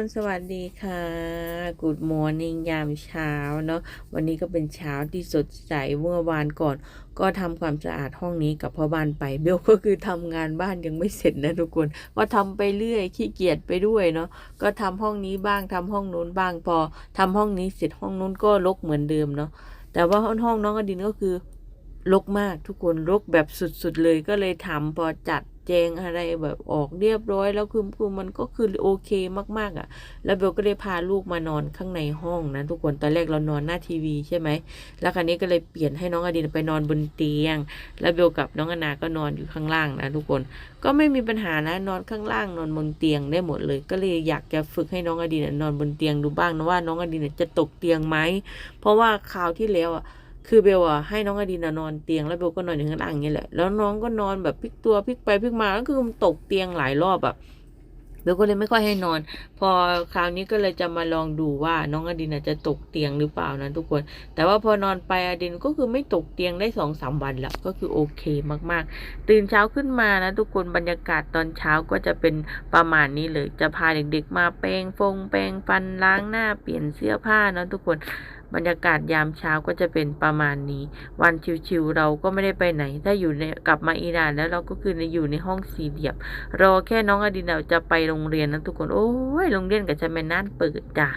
ทุกคนสวัสดีค่ะ Good Morning ยามเช้าเนาะวันนี้ก็เป็นเช้าที่สดใสเมื่อวานก่อน ก็ทำความสะอาดห้องนี้กับพ่อบ้านไปเบลก็คือทำงานบ้านยังไม่เสร็จนะทุกคน ก็ทำไปเรื่อยขี้เกียจไปด้วยเนาะก็ทำห้องนี้บ้างทำห้องนู้นบ้างพอทำห้องนี้เสร็จห้องนู้นก็รกเหมือนเดิมเนาะแต่ว่าห้องห้องน้องอดินก็คือรกมากทุกคนรกแบบสุดๆเลยก็เลยทำพอจัด จงอะไรแบบออกเรียบร้อย แล้วคือคือมันก็คือโอเคมากๆอะ่ะ แล้วเบลก็เลยพาลูกมานอนข้างในห้องนะทุกคนตอนแรกเรานอนหน้าทีวีใช่ไหมแล้วคราวนี้ก็เลยเปลี่ยนให้น้องอดินไปนอนบนเตียง แล้วเบลกับน้องอนาก็นอนอยู่ข้างล่างนะทุกคนก็ไม่มีปัญหานะนอนข้างล่างนอนบนเตียงได้หมดเลย ก็เลยอยากจะฝึกให้น้องอดินนอนบนเตียงดูบ้างนะว่าน้องอดินจะตกเตียงไหมเพราะว่าคราวที่แล้วอะ คือเบลอะให้น้องอดินนอนเตียงแล้วเบลก็นอนอยู่ข้างล่างอย่างนี้แหละแล้วน้องก็นอนแบบพลิกตัวพลิกไปพลิกมาก็คือมันตกเตียงหลายรอบอะเบลก็เลยไม่ค่อยให้นอน พอคราวนี้ก็เลยจะมาลองดูว่าน้องอดินอะจะตกเตียงหรือเปล่านะทุกคน แต่ว่าพอนอนไปอดินก็คือไม่ตกเตียงได้สองสามวันแล้วก็คือโอเคมากๆ ตื่นเช้าขึ้นมานะทุกคนบรรยากาศตอนเช้าก็จะเป็นประมาณนี้เลย จะพาเด็กๆมาแปรงฟงแปรงฟันล้างหน้าเปลี่ยนเสื้อผ้านะทุกคน บรรยากาศยามเช้าก็จะเป็นประมาณนี้ วันชิวๆเราก็ไม่ได้ไปไหน ถ้าอยู่ในกลับมาอิหร่านแล้วเราก็คืออยู่ในห้องสี่เหลี่ยมรอแค่น้องอดินเราจะไปโรงเรียนนะทุกคนโอ้ยโรงเรียนกับจะไม่น่านเปิดจ้ะ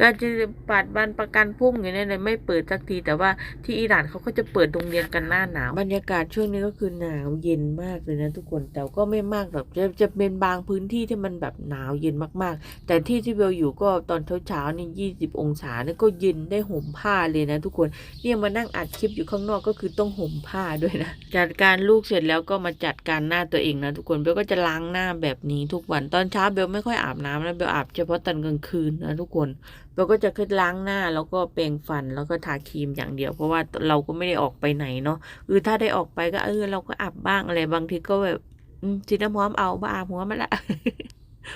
ก็จะปัดบันประกันพุ่งอยู่เนี่ยเลยไม่เปิดสักที แต่ว่าที่อิหร่านเขาก็จะเปิดโรงเรียนกันหน้าหนาวบรรยากาศช่วงนี้ก็คือหนาวเย็นมากเลยนะทุกคนแต่ก็ไม่มากหรอกจะจะเป็นบางพื้นที่ที่มันแบบหนาวเย็นมากๆ แต่ที่ที่เบลอยู่ก็ตอนเช้าๆนี่ยี่สิบองศาเนี่ยก็เย็นได้หห่มผ้าเลยนะทุกคนเนี่ยมานั่งอัดคลิปอยู่ข้างนอกก็คือต้องห่มผ้าด้วยนะจัดการลูกเสร็จแล้วก็มาจัดการหน้าตัวเองนะทุกคนเบลก็จะล้างหน้าแบบนี้ทุกวันตอนเช้าเบลไม่ค่อยอาบน้ำนะเบลอาบเฉพาะตอนกลางคืนนะทุกคนเบลก็จะขึ้นล้างหน้าแล้วก็แปรงฟันแล้วก็ทาครีมอย่างเดียว เพราะว่าเราก็ไม่ได้ออกไปไหนเนาะคือถ้าได้ออกไปก็เออเราก็อาบบ้างอะไรบางทีก็แบบอืมสีน้ำหอมเอาบ้าอาบหัวมาละ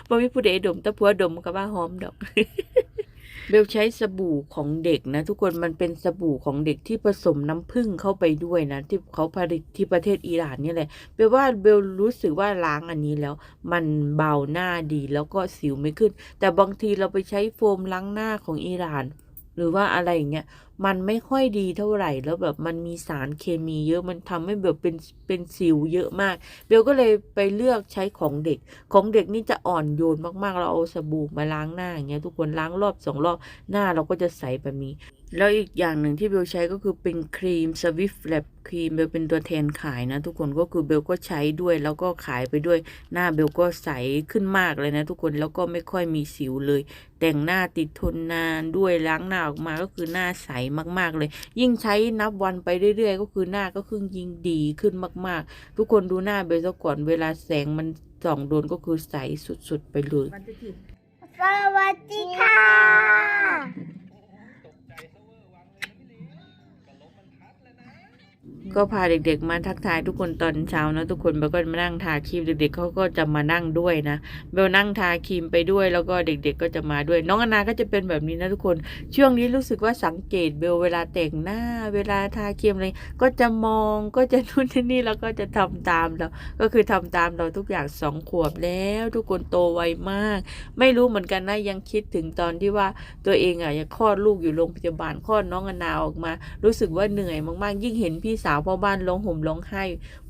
บ่มีผู้ใดดมต่ผัวดมก็บ้าหอมดอก เบลใช้สบู่ของเด็กนะ ทุกคนมันเป็นสบู่ของเด็กที่ผสมน้ำผึ้งเข้าไปด้วยนะ ที่เขาผลิตที่ประเทศอิหร่านนี่แหละเบลว่าเบลรู้สึกว่าล้างอันนี้แล้ว มันเบาหน้าดีแล้วก็สิวไม่ขึ้น แต่บางทีเราไปใช้โฟมล้างหน้าของอิหร่าน หรือว่าอะไรอย่างเงี้ยมันไม่ค่อยดีเท่าไหร่แล้วแบบมันมีสารเคมีเยอะมันทำให้แบบเป็นเป็นสิวเยอะมากเบลก็เลยไปเลือกใช้ของเด็ก ของเด็กนี่จะอ่อนโยนมากๆ เราเอาสบู่มาล้างหน้าอย่างเงี้ยทุกคนล้างรอบสองรอบหน้าเราก็จะใสแบบนี้ แล้วอีกอย่างหนึ่งที่เบลใช้ก็คือเป็นครีม Swift Lab ครีมเบลเป็นตัวแทนขายนะ ทุกคนก็คือเบลก็ใช้ด้วย แล้วก็ขายไปด้วยหน้าเบลก็ใสขึ้นมากเลยนะ ทุกคนแล้วก็ไม่ค่อยมีสิวเลย แต่งหน้าติดทนนานด้วยล้างหน้าออกมาก็คือหน้าใสมากๆเลย ยิ่งใช้นับวันไปเรื่อย ๆ ก็คือหน้าก็คือยิ่งดีขึ้นมาก ๆ ทุกคนดูหน้าเบลซะก่อนเวลาแสงมันส่องโดนก็คือใสสุดๆไปเลยสวัสดีค่ะ ก็พาเด็กๆ มาทักทายทุกคนตอนเช้านะทุกคนเบลก็มานั่งทาครีมเด็กๆเขาก็จะมานั่งด้วยนะเบลนั่งทาครีมไปด้วย แล้วก็เด็กๆก็จะมาด้วย น้องอนาก็จะเป็นแบบนี้นะทุกคนช่วงนี้รู้สึกว่าสังเกตเบลเวลาแต่งหน้า เวลาทาครีมอะไรก็จะมองก็จะนู่นนี่แล้วก็จะทำตามเราก็คือทำตามเราทุกอย่างสองขวบแล้ว ทุกคนโตไวมาก ไม่รู้เหมือนกันนะยังคิดถึงตอนที่ว่าตัวเองอะยังคลอดลูกอยู่โรงพยาบาลคลอดน้องอนาออกมา รู้สึกว่าเหนื่อยมากๆ ยิ่งเห็นพี่สาวพ่อบ้านร้องห่มร้องไห้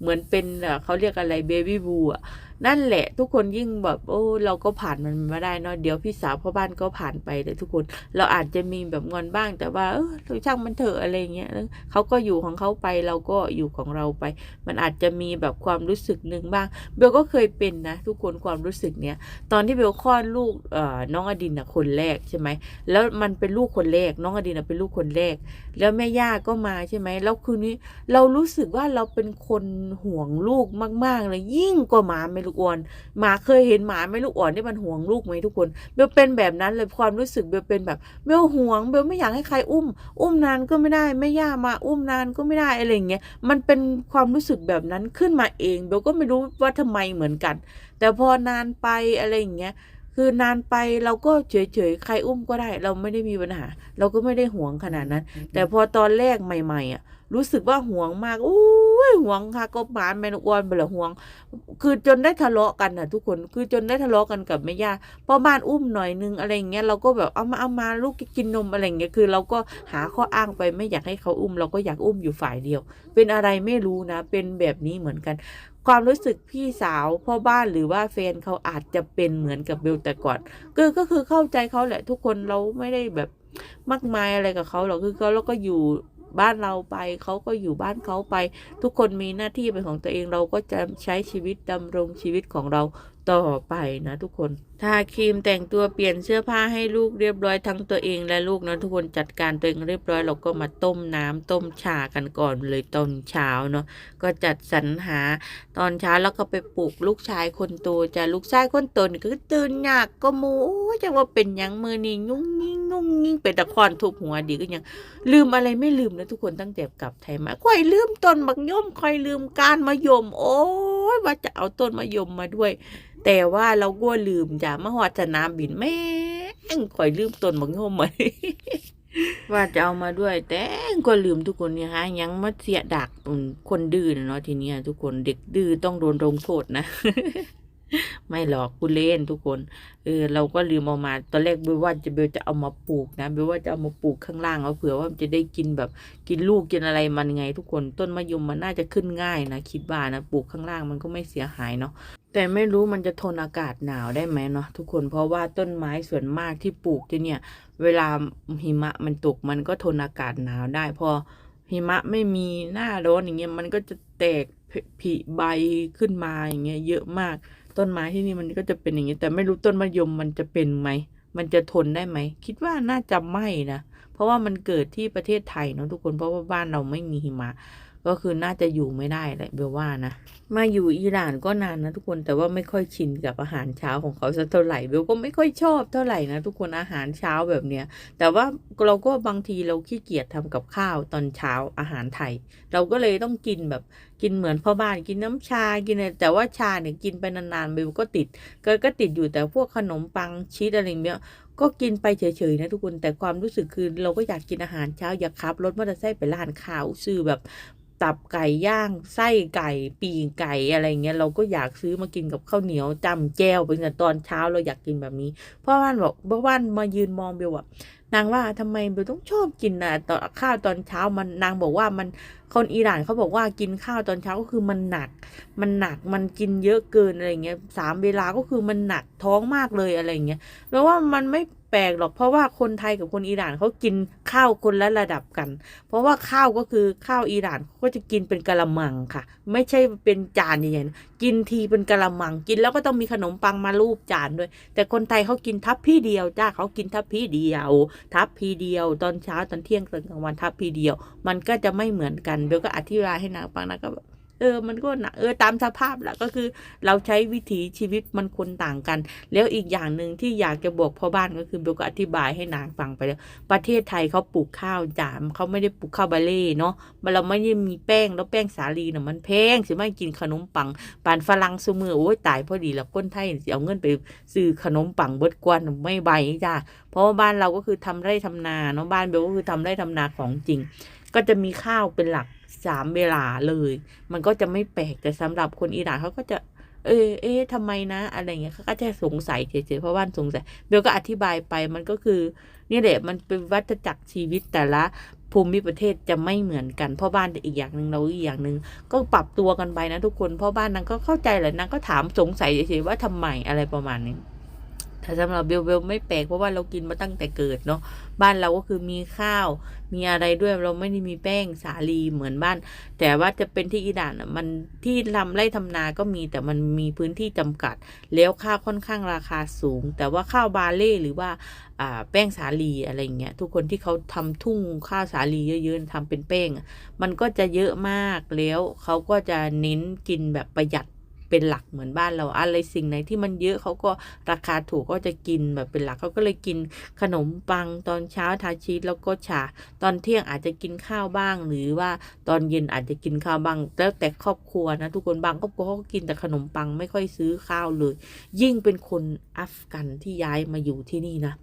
เหมือนเป็นเอ่อเขาเรียกอะไรเบบี้บูอะ นั่นแหละ ทุกคนยิ่งแบบโอ้เราก็ผ่านมันมาได้เนาะเดี๋ยวพี่สาวพ่อบ้านก็ผ่านไปเลยทุกคนเราอาจจะมีแบบงอนบ้าง แต่ว่าเออช่างมันเถอะอะไรเงี้ยแล้วเขาก็อยู่ของเขาไปเราก็อยู่ของเราไป มันอาจจะมีแบบความรู้สึกหนึ่งบ้างเบลก็เคยเป็นนะ ทุกคนความรู้สึกเนี้ยตอนที่เบลคลอดลูกเอ่อน้องอดินนะคนแรกใช่ไหมแล้วมันเป็นลูกคนแรกน้องอดินนะเป็นลูกคนแรก แล้วแม่ย่าก็มาใช่ไหมแล้วคืนนี้เรารู้สึกว่าเราเป็นคนห่วงลูกมาก ๆ เลยยิ่งกว่าหมาไม่ลูกอ่อนหมาเคยเห็นหมาไม่ลูกอ่อนที่มันห่วงลูกไหมทุกคนเบลเป็นแบบนั้นเลยความรู้สึกเบลเป็นแบบเบลห่วงเบลไม่อยากให้ใครอุ้ม อุ้มนานก็ไม่ได้แม่ย่ามาอุ้มนานก็ไม่ได้อะไรอย่างเงี้ยมันเป็นความรู้สึกแบบนั้นขึ้นมาเองเบลก็ไม่รู้ว่าทำไมเหมือนกัน แต่พอนานไปอะไรอย่างเงี้ย คือนานไปเราก็เฉยๆใครอุ้มก็ได้ เราไม่ได้มีปัญหา เราก็ไม่ได้ห่วงขนาดนั้น แต่พอตอนแรกใหม่ ๆ อะ รู้สึกว่าห่วงมากอุ้ยห่วงค่ะก็หมานแมนอ้วนไปละห่วง คือจนได้ทะเลาะกันนะทุกคนคือจนได้ทะเลาะกันกับแม่ย่าพ่อบ้านอุ้มหน่อยนึงอะไรอย่างเงี้ยเราก็แบบเอามาเอามาลูกกินนมอะไรอย่างเงี้ยคือเราก็หาข้ออ้างไปไม่อยากให้เขาอุ้ม เราก็อยากอุ้มอยู่ฝ่ายเดียว เป็นอะไรไม่รู้นะ เป็นแบบนี้เหมือนกัน ความรู้สึกพี่สาวพ่อบ้านหรือว่าแฟนเขาอาจจะเป็นเหมือนกับเบลแต่ก่อนก็ก็คือเข้าใจเขาแหละทุกคนเราไม่ได้แบบมากมายอะไรกับเขาหรอกคือเขาเราก็อยู่บ้านเราไปเขาก็อยู่บ้านเขาไป ทุกคนมีหน้าที่เป็นของตัวเองเราก็จะใช้ชีวิตดำรงชีวิตของเราต่อไปนะทุกคนทาครีมแต่งตัวเปลี่ยนเสื้อผ้าให้ลูกเรียบร้อยทั้งตัวเองและลูกนะทุกคนจัดการตัวเองเรียบร้อยเราก็มาต้มน้ำต้มชากันก่อนเลยตอนเช้าเนาะก็จัดสรรหาตอนเช้าแล้วก็ไปปลุกลูกชายคนโตจะลูกชายคนโตนี่ก็ตื่นยากก็มูจะว่าเป็นยังมือนี่ยุ่งยิ่งยุ่งยิ่งเป็นตะคอนทุบหัวดีก็ยัง ลืมอะไรไม่ลืมนะทุกคนตั้งแต่กลับไทยมาค่อยลืมต้นมะยมค่อยลืมกานมะยม โอ้ยว่าจะเอาต้นมะยมมาด้วย แต่ว่าเรากลัวลืมจ้ะมาหอดสนามบินแม่งค่อยลืมต้นมะยมมว่าจะเอามาด้วย แต่ก็ลืมทุกคนเนี่ยฮะ ยังมาเสียดักคนดื้อนะเนาะทีนี้ทุกคนเด็กดื้อต้องโดนลงโทษนะ ไม่หรอกกูเล่นทุกคน เออ เราก็ลืมเอามา ตอนแรกเบลว่าจะเบลจะเอามาปลูกนะเบลว่าจะเอามาปลูกข้างล่างเอาเผื่อว่ามันจะได้กินแบบกินลูกกินอะไรมันไง ทุกคนต้นมะยมมันน่าจะขึ้นง่ายนะคิดว่านะปลูกข้างล่างมันก็ไม่เสียหายเนาะแต่ไม่รู้มันจะทนอากาศหนาวได้ไหมเนาะทุกคนเพราะว่าต้นไม้ส่วนมากที่ปลูกที่เนี่ย เวลาหิมะมันตกมันก็ทนอากาศหนาวได้ พอหิมะไม่มีหน้าร้อนอย่างเงี้ยมันก็จะแตกผิใบขึ้นมาอย่างเงี้ยเยอะมาก ต้นไม้ที่นี่มันก็จะเป็นอย่างนี้ แต่ไม่รู้ต้นมะยมมันจะเป็นไหม มันจะทนได้ไหม คิดว่าน่าจะไม่นะ เพราะว่ามันเกิดที่ประเทศไทยเนาะทุกคน เพราะว่าบ้านเราไม่มีหิมะ ก็คือน่าจะอยู่ไม่ได้แหละเบลว่านะ มาอยู่อิหร่านก็นานนะทุกคนแต่ว่าไม่ค่อยชินกับอาหารเช้าของเขาสักเท่าไหร่เบลก็ไม่ค่อยชอบเท่าไหร่นะทุกคนอาหารเช้าแบบเนี้ย แต่ว่าเราก็บางทีเราขี้เกียจทำกับข้าวตอนเช้าอาหารไทย เราก็เลยต้องกินแบบกินเหมือนพ่อบ้านกินน้ำชากินอะไรแต่ว่าชาเนี่ยกินไปนานๆเบลก็ติดก็ก็ติดอยู่แต่พวกขนมปังชีสอะไรเนี้ยก็กินไปเฉยๆนะทุกคนแต่ความรู้สึกคือเราก็อยากกินอาหารเช้าอยากขับรถมอเตอร์ไซค์ไปร้านข้าวซื้อแบบ ตับไก่ย่างไส้ไก่ปีกไก่อะไรเงี้ยเราก็อยากซื้อมากินกับข้าวเหนียวจำแจ้วเป็นแต่ตอนเช้าเราอยากกินแบบนี้พ่อบ้านบอกพ่อบ้านมายืนมองเบลอะนางว่าทำไมเบลต้องชอบกินนะตอนข้าวตอนเช้ามันนางบอกว่ามันคนอิหร่านเขาบอกว่ากินข้าวตอนเช้าก็คือมันหนัก มันหนักมันกินเยอะเกินอะไรเงี้ยสามเวลาก็คือมันหนักท้องมากเลยอะไรเงี้ยแปลว่ามันไม่ ลกหรอกเพราะว่าคนไทยกับคนอิหร่านเขากินข้าวคนละระดับกัน เพราะว่าข้าวก็คือข้าวอิหร่านเขาก็จะกินเป็นกะละมังค่ะ ไม่ใช่เป็นจานใหญ่ๆนะกินทีเป็นกะละมัง กินแล้วก็ต้องมีขนมปังมาลูบจานด้วย แต่คนไทยเขากินทัพพี่เดียวจ้าเขากินทัพพี่เดียว ทัพพี่เดียว ตอนเช้าตอนเที่ยงตอนกลางวันทัพพี่เดียว มันก็จะไม่เหมือนกันเบลก็อธิบายให้นางฟังนะก็แบบ เออมันก็นะเออตามสภาพแหละก็คือเราใช้วิถีชีวิตมันคนต่างกัน แล้วอีกอย่างหนึ่งที่อยากจะบอกพ่อบ้านก็คือเบลก็อธิบายให้นางฟังไปแล้วประเทศไทยเขาปลูกข้าวจามเขาไม่ได้ปลูกข้าวบาเล่เนาะมันเราไม่ได้มีแป้งแล้วแป้งสาลีน่ะมันแพงสิไม่กินขนมปังปานฝรั่งซูมือโอ้ยตายพอดีแล้วคนไทยเอาเงินไปซื้อขนมปังเบิดกวนไม่ใบจ้าเพราะว่าบ้านเราก็คือทำไร่ทำนาเนาะบ้านเบลก็คือทำไร่ทำนาของจริง ก็จะมีข้าวเป็นหลัก สามเวลาเลย มันก็จะไม่แปลกแต่สำหรับคนอิหร่านเขาก็จะ เออ เอ๊ะทำไมนะ อะไรเงี้ยเขาก็จะสงสัยเฉยๆเพราะว่าสงสัยเบลก็อธิบายไปมันก็คือ นี่แหละมันเป็นวัฏจักรชีวิตแต่ละภูมิประเทศจะไม่เหมือนกันพ่อบ้านอีกอย่างหนึ่งเราอีกอย่างหนึ่งก็ปรับตัวกันไปนะทุกคนพ่อบ้านนางก็เข้าใจแหละนางก็ถามสงสัยเฉยๆว่าทำไมอะไรประมาณนี้ แต่สำหรับเบลเบลไม่แปลกเพราะว่าเรากินมาตั้งแต่เกิดเนาะบ้านเราก็คือมีข้าว มีอะไรด้วยเราไม่ได้มีแป้งสาลีเหมือนบ้าน แต่ว่าจะเป็นที่อิหร่านมันที่ทำไร่ทำนาก็มีแต่มันมีพื้นที่จำกัด แล้วข้าวค่อนข้างราคาสูง แต่ว่าข้าวบาเล่หรือว่าแป้งสาลีอะไรเงี้ยทุกคนที่เขาทำทุ่งข้าวสาลีเยอะๆทำเป็นแป้ง มันก็จะเยอะมากแล้วเขาก็จะเน้นกินแบบประหยัด เป็นหลักเหมือนบ้านเราอะไรสิ่งไหนที่มันเยอะเขาก็ราคาถูกก็จะกินแบบเป็นหลักเขาก็เลยกินขนมปังตอนเช้าทาชีสแล้วก็ชาตอนเที่ยงอาจจะกินข้าวบ้าง หรือว่าตอนเย็นอาจจะกินข้าวบ้าง แล้วแต่ครอบครัวนะทุกคนบางครอบครัวเขาก็กินแต่ขนมปังไม่ค่อยซื้อข้าวเลย ยิ่งเป็นคนอัฟกันที่ย้ายมาอยู่ที่นี่นะ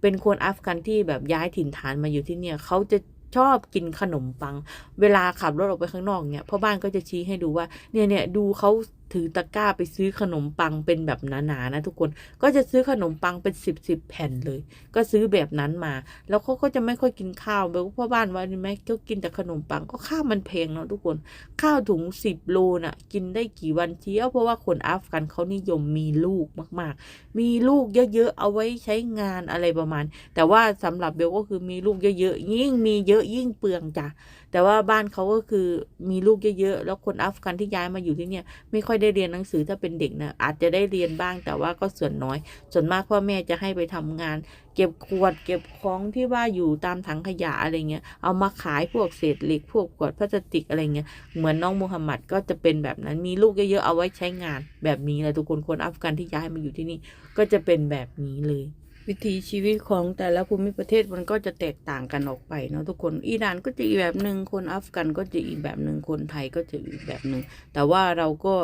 เป็นคนอัฟกันที่แบบย้ายถิ่นฐานมาอยู่ที่เนี่ยเขาจะชอบกินขนมปัง เวลาขับรถออกไปข้างนอกเนี่ยพ่อบ้านก็จะชี้ให้ดูว่าเนี่ยเนี่ยดูเขา ถือตะกร้าไปซื้อขนมปังเป็นแบบหนาๆนะทุกคนก็จะซื้อขนมปังเป็นสิบสิบแผ่นเลย ก็ซื้อแบบนั้นมา แล้วเขาก็จะไม่ค่อยกินข้าวแบบพ่อบ้านว่านี่ไหมเขากินแต่ขนมปังก็ข้าวมันแพงเนาะทุกคน ข้าวถุงสิบโลน่ะ กินได้กี่วันเที่ยวเพราะว่าคนอัฟกันเขานิยมมีลูกมากๆ มีลูกเยอะๆเอาไว้ใช้งานอะไรประมาณ แต่ว่าสำหรับเบลก็คือมีลูกเยอะๆยิ่งมีเยอะยิ่งเปลืองจ้ะแต่ว่าบ้านเขาก็คือมีลูกเยอะๆแล้วคนอัฟกันที่ย้ายมาอยู่ที่เนี่ยไม่ค่อยได้เรียนหนังสือถ้าเป็นเด็กนะอาจจะได้เรียนบ้างแต่ว่าก็ส่วนน้อย ส่วนมากพ่อแม่จะให้ไปทำงาน เก็บขวด เก็บของที่ว่าอยู่ตามถังขยะอะไรเงี้ยเอามาขายพวกเศษเหล็กพวกขวดพลาสติกอะไรเงี้ยเหมือนน้องมูฮัมหมัดก็จะเป็นแบบนั้นมีลูกเยอะๆเอาไว้ใช้งานแบบนี้แหละทุกคนคนอัฟกันที่ย้ายมาอยู่ที่นี่ก็จะเป็นแบบนี้เลย วิถีชีวิตของแต่ละภูมิประเทศมันก็จะแตกต่างกันออกไปเนาะทุกคนอิหร่านก็จะอีกแบบหนึ่งคนอัฟกันก็จะอีกแบบหนึ่งคนไทยก็จะอีกแบบหนึ่งแต่ว่าเราก็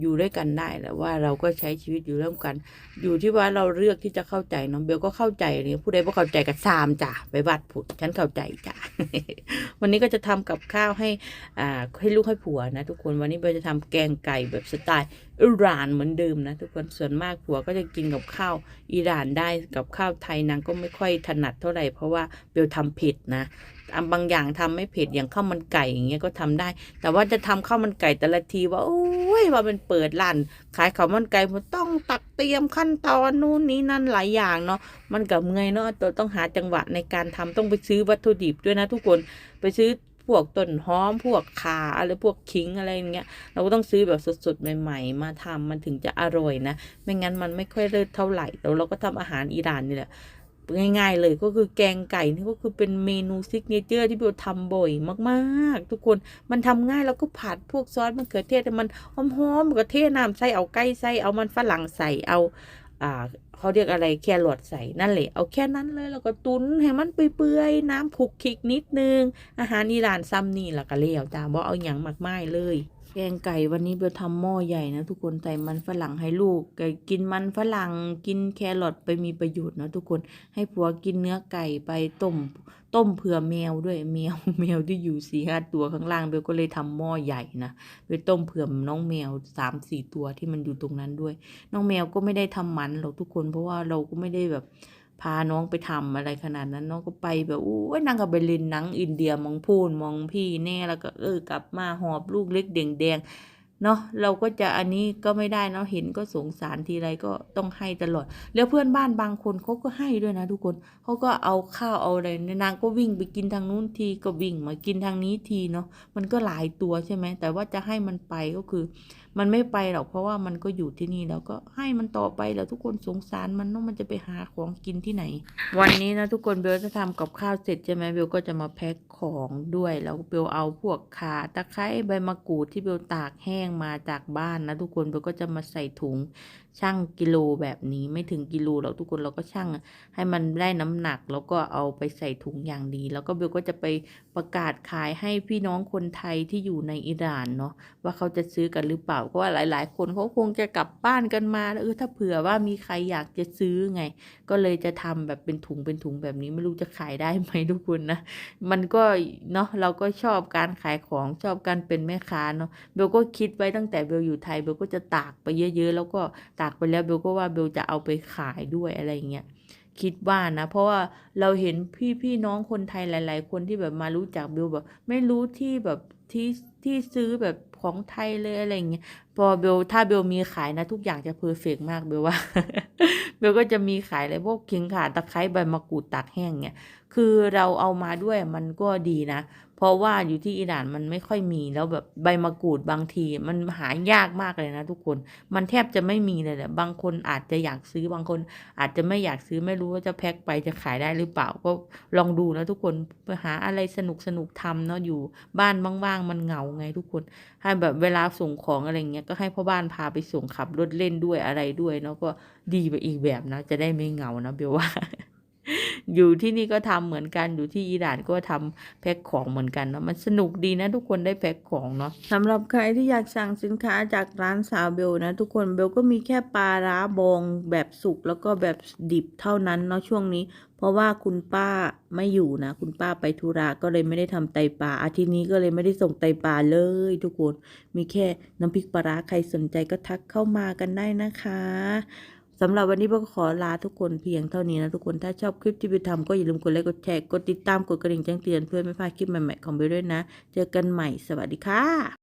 อยู่ด้วยกันได้แต่ว่าเราก็ใช้ชีวิตอยู่ร่วมกัน อยู่ที่ว่าเราเลือกที่จะเข้าใจเน้องเบลก็เข้าใจเนี่ยผู้ใดบ่เข้าใจกับซามจ้ะไปบัดผุดฉันเข้าใจจ้ะวันนี้ก็จะทำกับข้าวให้อ่าให้ลูกให้ผัวนะทุกคนวันนี้เบลจะทำแกงไก่แบบสไตล์อิหร่านเหมือนเดิมนะทุกคนส่วนมากผัวก็จะกินกับข้าวอิหร่านได้กับข้าวไทยนางก็ไม่ค่อยถนัดเท่าไหร่เพราะว่าเบลทำผ็ดนะอบางอย่างทำไม่เผ็ดอย่างข้าวมันไก่อย่างเงี้ยก็ทำได้ แต่ว่าจะทำข้าวมันไก่แต่ละทีว่าโอ้ยว่ามันเปิดร้านขายข้าวมันไก่มันต้องตักเตรียมขั้นตอนนู่นนี่นั่นหลายอย่างเนาะมันกับเมื่อยเนาะตัวต้องหาจังหวะในการทำต้องไปซื้อวัตถุดิบด้วยนะทุกคนไปซื้อ พวกต้นหอม พวกขาอะไรพวกขิงอะไรอย่างเงี้ย เราก็ต้องซื้อแบบสดๆใหม่ ๆ มาทำมันถึงจะอร่อยนะ ไม่งั้นมันไม่ค่อยเลิศเท่าไหร่แล้วเราก็ทำอาหารอิหร่านนี่แหละง่ายๆเลยก็คือแกงไก่นี่ก็คือเป็นเมนูซิกเนเจอร์ที่เราทำบ่อยมากๆ ทุกคนมันทำง่ายแล้วก็ผัดพวกซอสมะเขือเทศให้มันหอมๆกระเทศน้ำใส่เอาไก่ใส่เอามันฝรั่งใส่เอา อ่าเขาเรียกอะไรแครอทใส่นั่นแหละเอาแค่นั้นเลยแล้วก็ตุนให้มันเปื่อยๆน้ำคุกคลิกนิดนึง อาหารอีหร่านซ้ำนี่แล้วก็เลี้ยวจ้าบ่เอาอย่างมากมายเลย แกงไก่วันนี้เบลทำหม้อใหญ่นะทุกคนใส่มันฝรั่งให้ลูกไก่กินมันฝรั่งกินแครอทไปมีประโยชน์นะทุกคนให้ผัวกินเนื้อไก่ไปต้มต้มเผื่อแมวด้วยแมวแมวที่อยู่สี่ห้าตัวข้างล่างเบลก็เลยทำหม้อใหญ่นะไปต้มเผื่อน้องแมวสามสี่ตัวที่มันอยู่ตรงนั้นด้วย น้องแมวก็ไม่ได้ทำหมันหรอกทุกคนเพราะว่าเราก็ไม่ได้แบบ พาน้องไปทำอะไรขนาดนั้นน้องก็ไปแบบอู้ยนางก็ไปเล่นหนังอินเดียมองพูนมองพี่แน่แล้วก็เออกลับมาหอบลูกเล็กแดงๆเนาะเราก็จะอันนี้ก็ไม่ได้เนาะเห็นก็สงสารทีไรก็ต้องให้ตลอด แล้วเพื่อนบ้านบางคนเขาก็ให้ด้วยนะทุกคนเขาก็เอาข้าวเอาอะไรนางก็วิ่งไปกินทางนู้นทีก็วิ่งมากินทางนี้ทีเนาะมันก็หลายตัวใช่ไหมแต่ว่าจะให้มันไปก็คือ มันไม่ไปหรอกเพราะว่ามันก็อยู่ที่นี่แล้วก็ให้มันต่อไปแล้วทุกคนสงสารมันน้องมันจะไปหาของกินที่ไหน วันนี้นะทุกคนเบลจะทำกับข้าวเสร็จใช่ไหมเบลก็จะมาแพ็คของด้วยแล้วเบลเอาพวกขาตะไคร้ใบมะกรูดที่เบลตากแห้งมาจากบ้านนะทุกคนเบลก็จะมาใส่ถุงชั่งกิโลแบบนี้ไม่ถึงกิโลหรอกทุกคนเราก็ชั่งให้มันได้น้ำหนัก แล้วก็เอาไปใส่ถุงอย่างดี แล้วก็เบลก็จะไปประกาศขายให้พี่น้องคนไทยที่อยู่ในอิหร่านเนาะว่าเขาจะซื้อกันหรือเปล่าเพราะว่าหลาย ๆ คนเขาคงจะกลับบ้านกันมาแล้วเออถ้าเผื่อว่ามีใครอยากจะซื้อไง ก็เลยจะทำแบบเป็นถุงเป็นถุงแบบนี้ไม่รู้จะขายได้ไหมทุกคนนะมันก็เนาะเราก็ชอบการขายของชอบการเป็นแม่ค้าเนาะเบลก็คิดไว้ตั้งแต่เบลอยู่ไทยเบลก็จะตากไปเยอะ ๆ แล้วก็ตากไปแล้วเบลก็ว่าเบลจะเอาไปขายด้วยอะไรเงี้ยคิดว่านะ เพราะว่าเราเห็นพี่พี่น้องคนไทยหลาย ๆ คนที่แบบมารู้จักเบลแบบไม่รู้ที่แบบที่ที่ซื้อแบบของไทยเลยอะไรเงี้ยพอเบลถ้าเบลมีขายนะ ทุกอย่างจะเพอร์เฟกมากเบลว่าเบลก็จะมีขายเลยพวกขิงขาตะไคร้ใบมะกรูดตากแห้งเนี่ยคือเราเอามาด้วยมันก็ดีนะ ราะว่าอยู่ที่อิหร่านมันไม่ค่อยมีแล้วแบบใบมะกรูดบางที มันหายากมากเลยนะทุกคน มันแทบจะไม่มีเลยแหละบางคนอาจจะอยากซื้อบางคนอาจจะไม่อยากซื้อไม่รู้ว่าจะแพ็คไปจะขายได้หรือเปล่า ก็ลองดูนะทุกคนไปหาอะไรสนุกสนุกทำเนาะอยู่บ้านว่างๆมันเหงาไงทุกคนให้แบบเวลาส่งของอะไรเงี้ยก็ให้พ่อบ้านพาไปส่งขับรถเล่นด้วยอะไรด้วยเนาะก็ดีไปอีกแบบนะ จะได้ไม่เหงานะเบลว่า อยู่ที่นี่ก็ทำเหมือนกันอยู่ที่อิหร่านก็ทำแพ็คของเหมือนกันเนาะมันสนุกดีนะทุกคนได้แพ็คของเนาะสำหรับใครที่อยากสั่งสินค้าจากร้านสาวเบลนะทุกคนเบลก็มีแค่ปลาร้าบองแบบสุกแล้วก็แบบดิบเท่านั้นเนาะช่วงนี้ เพราะว่าคุณป้าไม่อยู่นะ คุณป้าไปธุระก็เลยไม่ได้ทำไตปลาอาทิตย์นี้ก็เลยไม่ได้ส่งไตปลาเลย ทุกคนมีแค่น้ำพริกปลาร้าใครสนใจก็ทักเข้ามากันได้นะคะ สำหรับวันนี้พวกขอลาทุกคนเพียงเท่านี้นะทุกคนถ้าชอบคลิปที่ไปทำก็อย่าลืมกดไลค์กดแชร์กดติดตามกดกระดิ่งแจ้งเตือนเพื่อไม่พลาดคลิปใหม่ๆของเบลด้วยนะ เจอกันใหม่สวัสดีค่ะ